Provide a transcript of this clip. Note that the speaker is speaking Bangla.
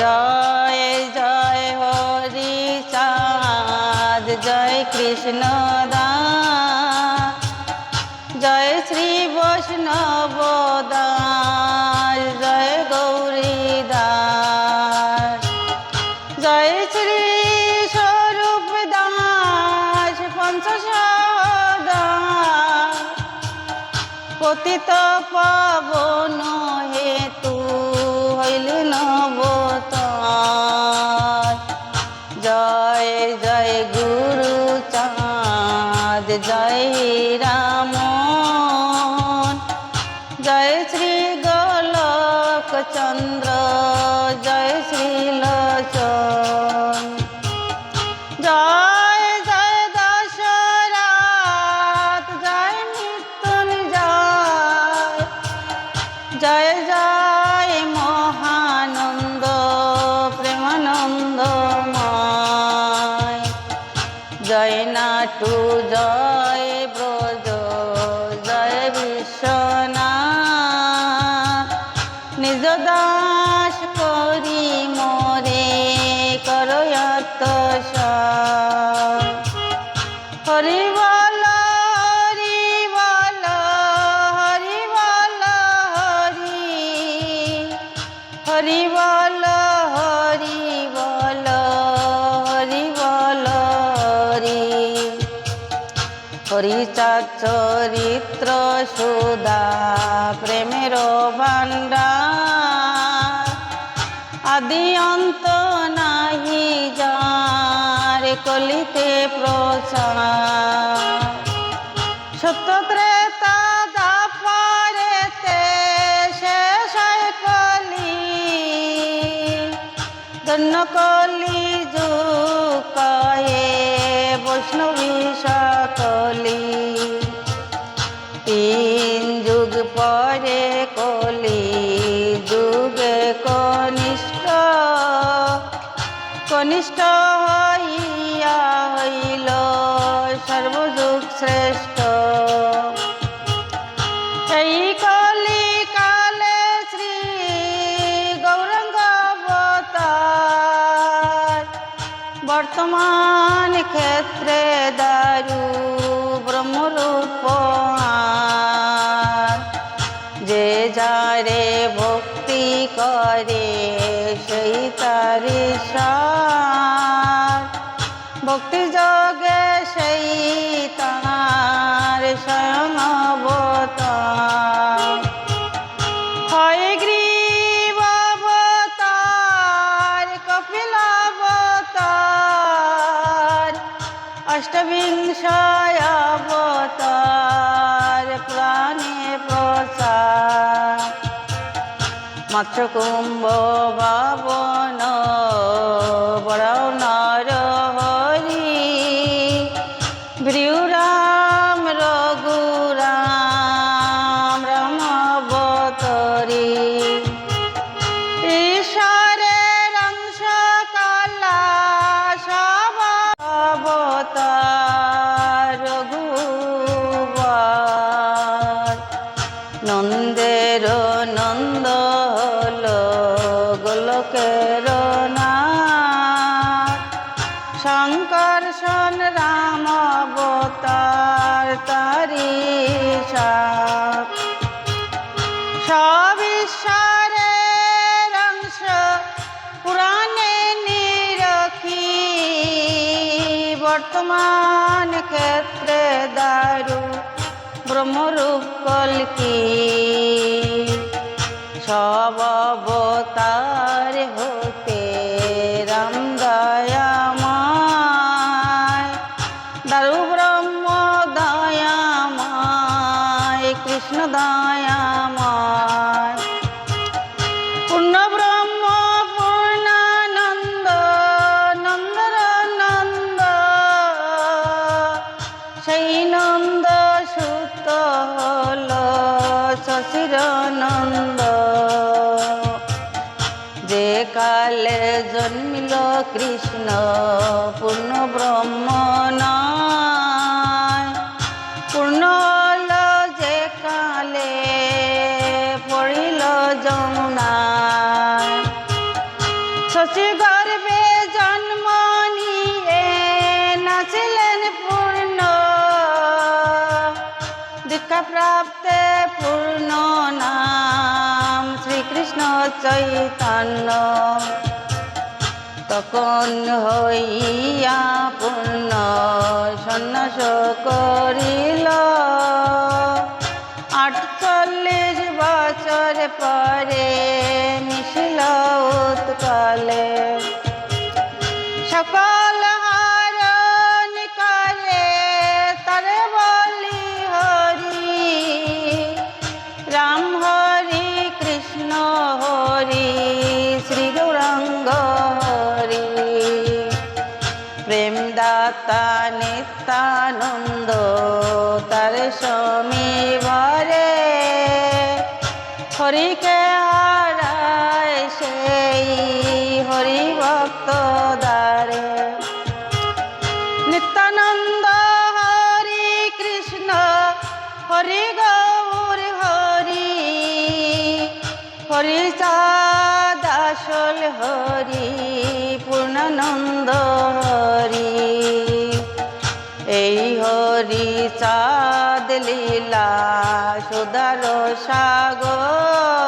জয় জয় হরি চাঁদ, জয় কৃষ্ণ দাস জয় শ্রী বৈষ্ণব জয় জয় পতিত পাবন হেতু হইল নবতার। জয় জয় গুরু চাঁদ জয় রাম জয় শ্রী চন্দ্র জয় নাটু জয় ব্রজ, জয় বিশ্বনাথ নিজ দাস করি মোরে করয়ত হরি বল হরি বল হরি বল, হরি। হরি বল চরিত্র সুদা প্রেমের ভাণ্ডার। আদি অন্ত নাহি যার কলিতে প্রচার কলি। কলি যুকায়ে বৈষ্ণবী তিন যুগ পরে কলি, যুগে কনিষ্ঠ। কনিষ্ঠ হইয়া হইল সর্বযুগ শ্রেষ্ঠ। এই শ্রী গৌরঙ্গ বর্তমান ক্ষেত্রে দারু ব্রহ্মরূপ করে সেই তারি ভক্তি যোগে সেই তার স্বয়ং হয় গ্রীব অবতার কপিল অবতার। অষ্টবিংশ মাত্র কুম্ভ ভাবন বড় নর হরি। ভৃউরাম রঘুরাম রাম অবতরী ঈশ্বরের অংশ কলা সব নন্দের বর্তমান ক্ষেত্রে দারু ব্রহ্মরূপ কলকি সব অবতার হতে কালে জন্মিল কৃষ্ণ পূর্ণ ব্রহ্ম পূর্ণ যে কালে পড়িল যমুনা শশী গর্বে জন্ম নিয়ে নাচিলেন পূর্ণ দীক্ষা প্রাপ্তে পূর্ণ নাম শ্রীকৃষ্ণ চৈতন্য তখন হইয়া পূর্ণ সন্ন্যাস করিল। আটচল্লিশ বছর পরে মিশিল উৎকলে দাতা নিত্যানন্দ, তার সমী ভরে হরিকে হারায় সেই হরি ভক্ত দ্বারে। নিত্যানন্দ হরি কৃষ্ণ, হরি গৌর হরি হরি চাদাসল হরি, পূর্ণানন্দ হরি। এই হরি চাঁদ লীলা সুদার সাগর।